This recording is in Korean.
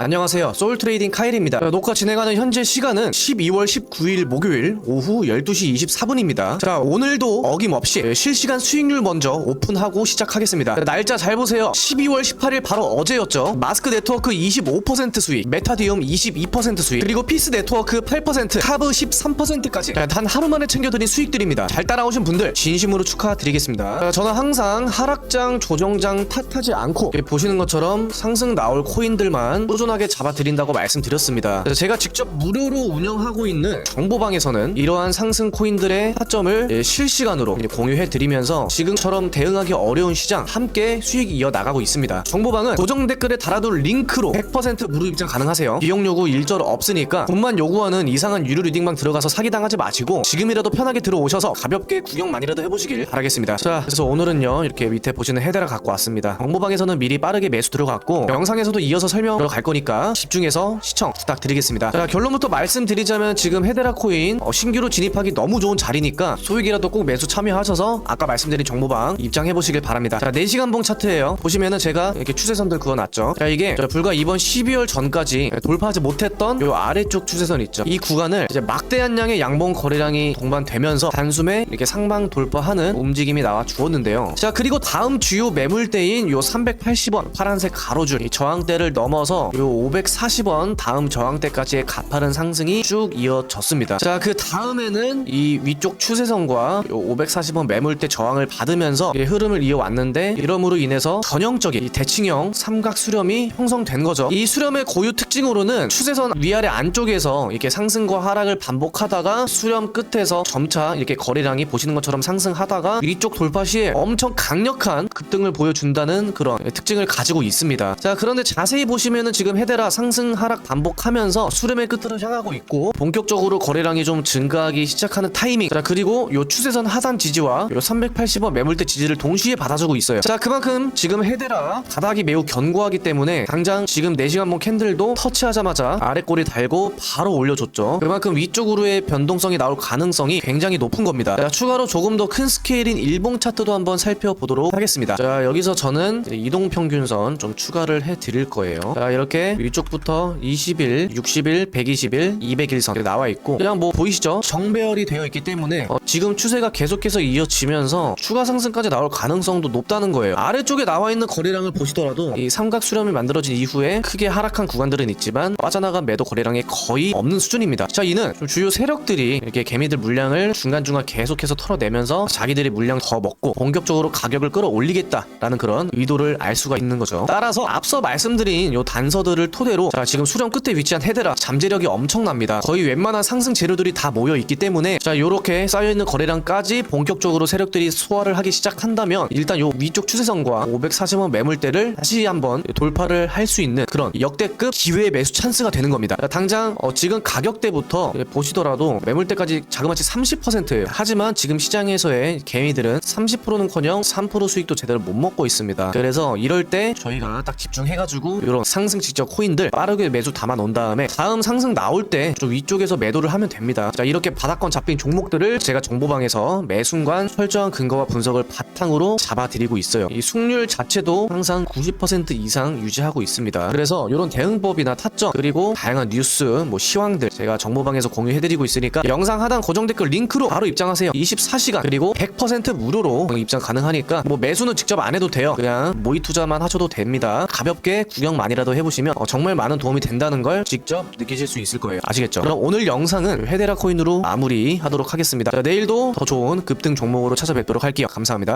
안녕하세요. 소울 트레이딩 카일입니다. 자, 녹화 진행하는 현재 시간은 12월 19일 목요일 오후 12시 24분입니다. 자, 오늘도 어김없이 실시간 수익률 먼저 오픈하고 시작하겠습니다. 자, 날짜 잘 보세요. 12월 18일 바로 어제였죠. 마스크 네트워크 25% 수익, 메타디움 22% 수익, 그리고 피스 네트워크 8%, 카브 13%까지 단 하루 만에 챙겨드린 수익들입니다. 잘 따라오신 분들 진심으로 축하드리겠습니다. 자, 저는 항상 하락장, 조정장 탓하지 않고 보시는 것처럼 상승 나올 코인들만 꾸준 하게 잡아드린다고 말씀드렸습니다. 그래서 제가 직접 무료로 운영하고 있는 정보방에서는 이러한 상승 코인들의 타점을 예, 실시간으로 공유해드리면서 지금처럼 대응하기 어려운 시장 함께 수익 이어 나가고 있습니다. 정보방은 고정 댓글에 달아둘 링크로 100% 무료 입장 가능하세요. 비용 요구 일절 없으니까 돈만 요구하는 이상한 유료 리딩방 들어가서 사기당하지 마시고 지금이라도 편하게 들어오셔서 가볍게 구경만이라도 해보시길 바라겠습니다. 자, 그래서 오늘은요 이렇게 밑에 보시는 헤드라 갖고 왔습니다. 정보방에서는 미리 빠르게 매수 들어갔고 영상에서도 이어서 설명 들어갈 거니까 집중해서 시청 부탁드리겠습니다. 자, 결론부터 말씀드리자면 지금 헤드라 코인 어, 신규로 진입하기 너무 좋은 자리니까 소액이라도 꼭 매수 참여하셔서 아까 말씀드린 정보방 입장해 보시길 바랍니다. 자, 4시간 봉 차트예요. 보시면은 제가 이렇게 추세선들 그어놨죠. 자, 이게 저 불과 이번 12월 전까지 돌파하지 못했던 요 아래쪽 추세선 있죠. 이 구간을 이제 막대한 양의 양봉 거래량이 동반되면서 단숨에 이렇게 상방 돌파하는 움직임이 나와 주었는데요. 자, 그리고 다음 주요 매물대인 요 380원 파란색 가로줄 이 저항대를 넘어서 요 540원 다음 저항대까지의 가파른 상승이 쭉 이어졌습니다. 자, 그 다음에는 이 위쪽 추세선과 요 540원 매물대 저항을 받으면서 이 흐름을 이어왔는데 이러므로 인해서 전형적인 이 대칭형 삼각 수렴이 형성된 거죠. 이 수렴의 고유 특징으로는 추세선 위아래 안쪽에서 이렇게 상승과 하락을 반복하다가 수렴 끝에서 점차 이렇게 거래량이 보시는 것처럼 상승하다가 위쪽 돌파 시에 엄청 강력한 급등을 보여준다는 그런 특징을 가지고 있습니다. 자, 그런데 자세히 보시면은 지금 헤데라 상승 하락 반복하면서 수렴의 끝으로 향하고 있고 본격적으로 거래량이 좀 증가하기 시작하는 타이밍. 자, 그리고 요 추세선 하단 지지와 요 380원 매물대 지지를 동시에 받아주고 있어요. 자, 그만큼 지금 헤데라 바닥이 매우 견고하기 때문에 당장 지금 4시간 봉 캔들도 터치하자마자 아래 꼬리 달고 바로 올려줬죠. 그만큼 위쪽으로의 변동성이 나올 가능성이 굉장히 높은 겁니다. 자, 추가로 조금 더 큰 스케일인 일봉 차트도 한번 살펴보도록 하겠습니다. 자, 여기서 저는 이제 이동 평균선 좀 추가를 해 드릴 거예요. 자, 이렇게 위쪽부터 20일, 60일, 120일, 200일선 이렇게 나와 있고 그냥 뭐 보이시죠? 정배열이 되어 있기 때문에 어, 지금 추세가 계속해서 이어지면서 추가 상승까지 나올 가능성도 높다는 거예요. 아래쪽에 나와 있는 거래량을 보시더라도 이 삼각 수렴이 만들어진 이후에 크게 하락한 구간들은 있지만 빠져나간 매도 거래량이 거의 없는 수준입니다. 자, 이는 좀 주요 세력들이 이렇게 개미들 물량을 중간중간 계속해서 털어내면서 자기들이 물량 더 먹고 본격적으로 가격을 끌어올리겠다라는 그런 의도를 알 수가 있는 거죠. 따라서 앞서 말씀드린 요 단서들 을 토대로 자, 지금 수렴 끝에 위치한 헤드라 잠재력이 엄청납니다. 거의 웬만한 상승 재료들이 다 모여 있기 때문에 자, 요렇게 쌓여 있는 거래량까지 본격적으로 세력들이 소화를 하기 시작한다면 일단 요 위쪽 추세선과 540원 매물대를 다시 한번 돌파를 할 수 있는 그런 역대급 기회의 매수 찬스가 되는 겁니다. 자, 당장 어, 지금 가격대부터 보시더라도 매물대까지 자그마치 30%예요. 하지만 지금 시장에서의 개미들은 30%는커녕 3% 수익도 제대로 못 먹고 있습니다. 그래서 이럴 때 저희가 딱 집중해가지고 이런 상승 직접 코인들 빠르게 매수 담아 놓은 다음에 다음 상승 나올 때 좀 위쪽에서 매도를 하면 됩니다. 자 이렇게 바닥권 잡힌 종목들을 제가 정보방에서 매 순간 철저한 근거와 분석을 바탕으로 잡아드리고 있어요. 이 숙률 자체도 항상 90% 이상 유지하고 있습니다. 그래서 이런 대응법이나 타점 그리고 다양한 뉴스 뭐 시황들 제가 정보방에서 공유해드리고 있으니까 영상 하단 고정 댓글 링크로 바로 입장하세요. 24시간 그리고 100% 무료로 입장 가능하니까 뭐 매수는 직접 안 해도 돼요. 그냥 모의 투자만 하셔도 됩니다. 가볍게 구경만이라도 해 보시면 어, 정말 많은 도움이 된다는 걸 직접 느끼실 수 있을 거예요. 아시겠죠? 그럼 오늘 영상은 헤데라 코인으로 마무리하도록 하겠습니다. 자, 내일도 더 좋은 급등 종목으로 찾아뵙도록 할게요. 감사합니다.